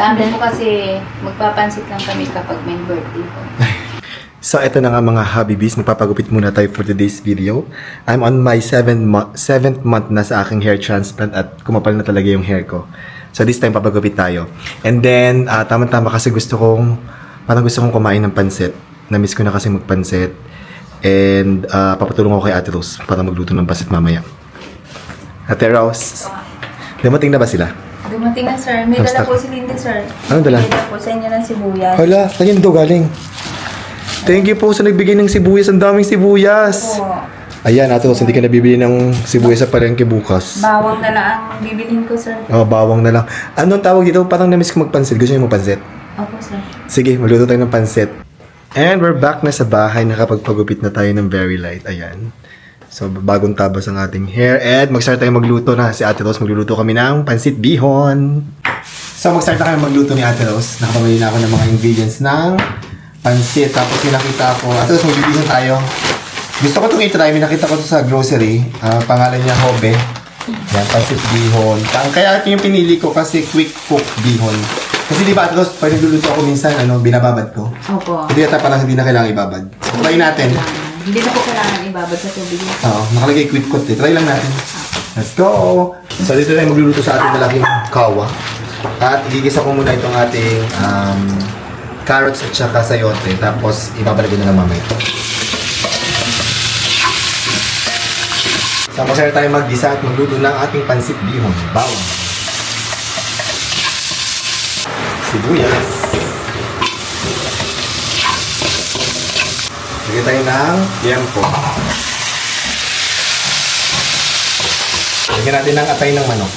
Sa amin po kasi, magpapansit lang kami kapag may birthday po. So, ito na nga mga Habibis. Magpapagupit muna tayo for today's video. I'm on my 7 mo- seventh month na sa aking hair transplant at kumapal na talaga yung hair ko. So, this time papagupit tayo. And then, ah, tama-tama kasi gusto kong, parang gusto kong kumain ng pansit. Na-miss ko na kasi magpansit. And ah, papatulong ako kay Ate Rose para magluto ng pansit mamaya. Ate Rose, dumating na ba sila? Dumating na sir. May dala po si Lindy sir. Anong dala? May dala po sa inyo ng sibuyas. Hala, saan daw galing? Thank you po sa nagbigay ng sibuyas. Ang daming sibuyas. Po. Ayan, Ate Rose, hindi ka nabibili ng sibuyas sa palengke bukas. Bawang na lang ang bibilhin ko sir. Oh, bawang na lang. Anong tawag dito? Parang namiss ko magpansit. Gusto niyo magpansit? Opo sir. Sige, magluto tayo ng pansit. And we're back na sa bahay. Nakapagpagupit na tayo ng very light. Ayan. So, bagong tabas ang ating hair. And mag-start tayo magluto na. Si Ate Rose, magluluto kami ng pansit bihon. So, mag-start na kami magluto ni Ate Rose. Nakapamili na ako ng mga ingredients ng pansit. Tapos, pinakita ko. Ate Rose, magbibihon tayo. Gusto ko itong i-try. May nakita ko ito sa grocery. Ah, pangalan niya Hobe. Yan, pansit bihon. Kaya ito yung pinili ko kasi quick cook bihon. Kasi di ba, Ate Rose, pag nagluluto ako minsan, ano, binababad ko. Opo. Hindi yata parang hindi na kailangan ibabad. So, try natin. Hindi na po kailangan ibabad sa tubig. Oo, nakalagay quick cook eh. Try lang natin. Let's go! So, dito tayo magluluto sa ating malaking kawa. At igigisa ko muna itong ating um, carrots at saka sayote. Tapos, ibabalik ko na lang mamaya. So, masaya tayo maggisa at magluto ng ating pansit bihon. Bawang. Sibuyas. Lagyan tayo ng tiempo. Lagyan natin ng atay ng manok.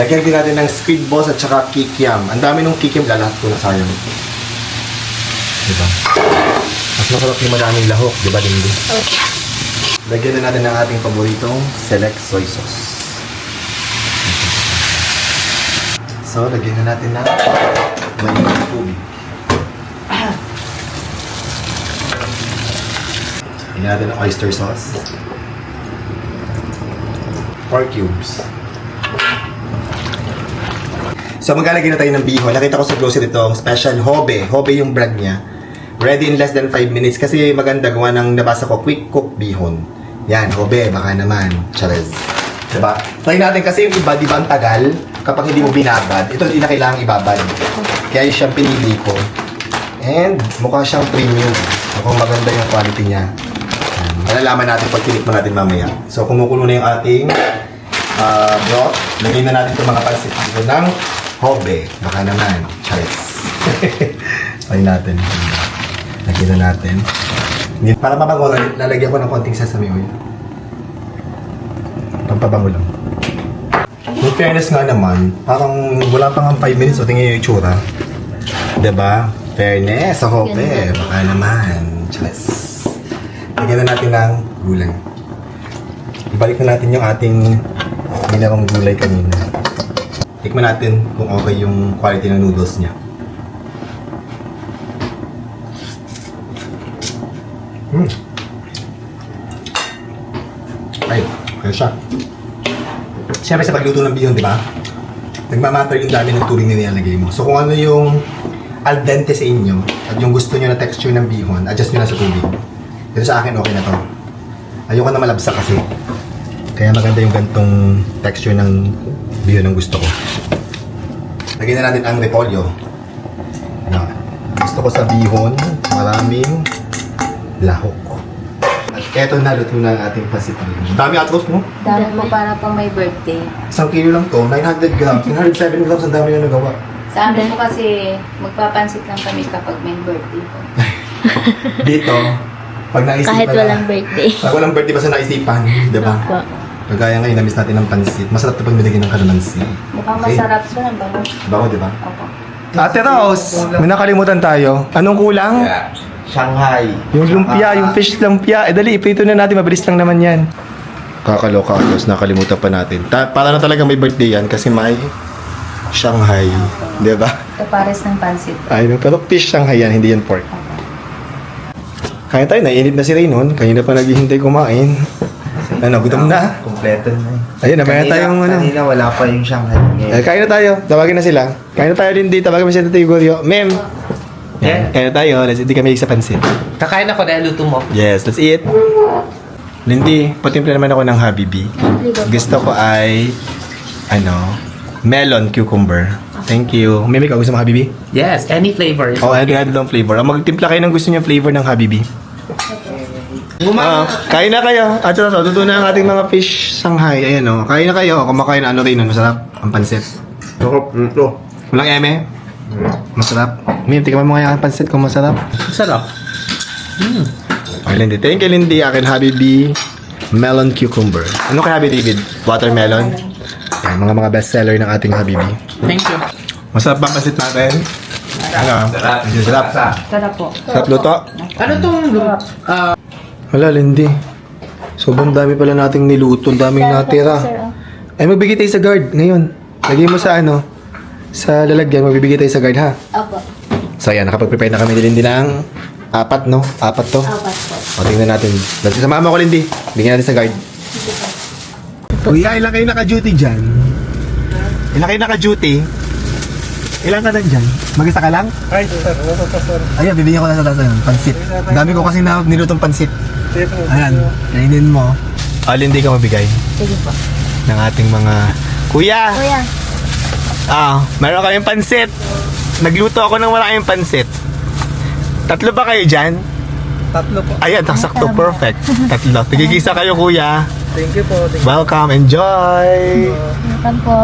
Lagyan din natin ng squid balls at saka kikiam. Ang dami ng kikiam, lalahat ko na sayang. Diba? Mas masarap yung madaming lahok, di ba, Lindy? Okay. Lagyan na natin ng ating paboritong select soy sauce. So, lagyan na natin ng mainit tubig. Lagyan natin oyster sauce. Pork cubes. So, maglalagay na tayo ng bihon. Nakita ko sa grocery itong special Hobe. Hobe yung brand niya. Ready in less than 5 minutes. Kasi maganda gawa ng nabasa ko, quick cook bihon. Yan, Hobe, baka naman. Charez. Diba? Try natin kasi yung iba, di ba ang tagal? Kapag hindi mo binabad, ito hindi na kailangang ibabad. Kaya yung siyang pinili ko. And mukha siyang premium. Mukhang maganda yung quality niya. Malalaman natin pag tinikman natin mamaya. So, kumukulo na yung ating uh, broth. Lagyan na natin itong mga pansit dito ng hobe. Baka naman. Charis. Try natin. Lagyan na natin. Para mabango, lal- lalagyan ko ng konting sesame oil. Pampabango lang. In fairness nga naman, parang wala pang 5 minutes o tingin yung itsura. 'Di ba? Fairness sa hope eh. Baka naman. Charis. Lagyan na natin ng gulay. Ibalik na natin yung ating ginawang gulay kanina. Tikman natin kung okay yung quality ng noodles niya. Hmm. Ay, kaya siya. Siyempre sa pagluto ng bihon, di ba? Nagmamatter yung dami ng tubig na nilalagay mo. So kung ano yung al dente sa inyo at yung gusto nyo na texture ng bihon, adjust nyo na sa tubig. Pero sa akin, okay na to. Ayoko na malabsa kasi. Kaya maganda yung gantong texture ng bihon ng gusto ko. Lagyan na natin ang repolyo. Yan. Gusto ko sa bihon, maraming lahok. At eto na, luto na ang ating pasit bihon. Dami atros mo. Dami po para pang may birthday. Isang kilo lang to, 900 grams. 907 grams, ang dami na nagawa. Sa amin po kasi, magpapansit lang kami kapag may birthday po. Dito, pag naisipan Kahit na- walang birthday. Pag walang birthday, basta naisipan, di ba? Opo. Kagaya ngayon, namiss natin ng pansit. Masarap ito pag nilagyan ng kalamansi. Mukhang Okay. masarap siya ng bango. Bago, di ba? Opo. Ate Rose, may nakalimutan tayo. Anong kulang? Shanghai. Yung lumpia, yung fish lumpia. Eh dali, iprito na natin. Mabilis lang naman yan. Kakaloka, Atos. Nakalimutan pa natin. Ta- para na talaga may birthday yan kasi may Shanghai. Di ba? Kapares ng pansit. Ay, no, pero fish Shanghai yan, hindi yan pork. Kaya tayo, naiinip na si Raynon. Kanina pa naghihintay kumain. Ano, gutom na? Kompleto na eh. Ayun, Kanina- tayong ano. Kanina wala pa yung Shanghai. Eh, Ngayon. kain na tayo. Tawagin na sila. Kain na tayo din dito. Tawagin mo si Tito Igoryo. Mem! Yan. Yeah. Kain na tayo. Let's eat kami sa pansit. Kakain ako dahil luto mo. Yes, let's eat. Lindy, patimpla naman ako ng Habibi. Gusto ko ay, ano, melon cucumber. Thank you. Mimi, ka gusto mo Habibi? Yes, any flavor. Oh, ano lang flavor. Ah, Magtimpla kayo ng gusto niyo flavor ng Habibi. Ah, kain na kayo. At ito, tuto na ang ating mga fish Shanghai. Ayan o. Kain na kayo. Kumakain na ano rin. nun. Masarap. Ang pansit. Sarap nito. Walang eme. Masarap. Mim, tingnan mo nga yung pansit kung masarap. Sarap. Okay, Lindy. Thank you, Lindy. Akin, Habibi. Melon cucumber. Ano kay Habibi, David? Watermelon? Yan, mga mga bestseller ng ating Habibi. Thank you. Masarap ba ang pansit natin? Ano? Sarap. Sarap. Sarap po. Sarap luto. Ano tong ah, Wala, Lindy. Sobrang dami pala nating niluto. Ang daming natira. Ay, magbigay tayo sa guard ngayon. Lagay mo sa ano, sa lalagyan, magbibigay tayo sa guard, ha? Opo. So, ayan, nakapag-prepare na kami ni Lindy ng apat, no? Apat to. Apat po. O, tingnan natin. Dati sa mama ko, Lindy. Bigyan natin sa guard. Kuya, ilan kayo naka-duty dyan? Ilan kayo naka-duty? Ilan ka na dyan? Mag-isa ka lang? Ay, sir. Wala sir. Ayan, bibigyan ko na sa taas ng pansit. Ang dami ko kasi na nilutong pansit. Ayan, kainin mo. Alin di ka mabigay Sige po. ng ating mga... Kuya! Kuya. Ah, meron kaming pansit. Nagluto ako ng malaking pansit. Tatlo ba kayo dyan? Tatlo po. Ayan, sakto, perfect. Tatlo. Tigigisa kayo, kuya. Thank you po. Thank Welcome, enjoy! Welcome po.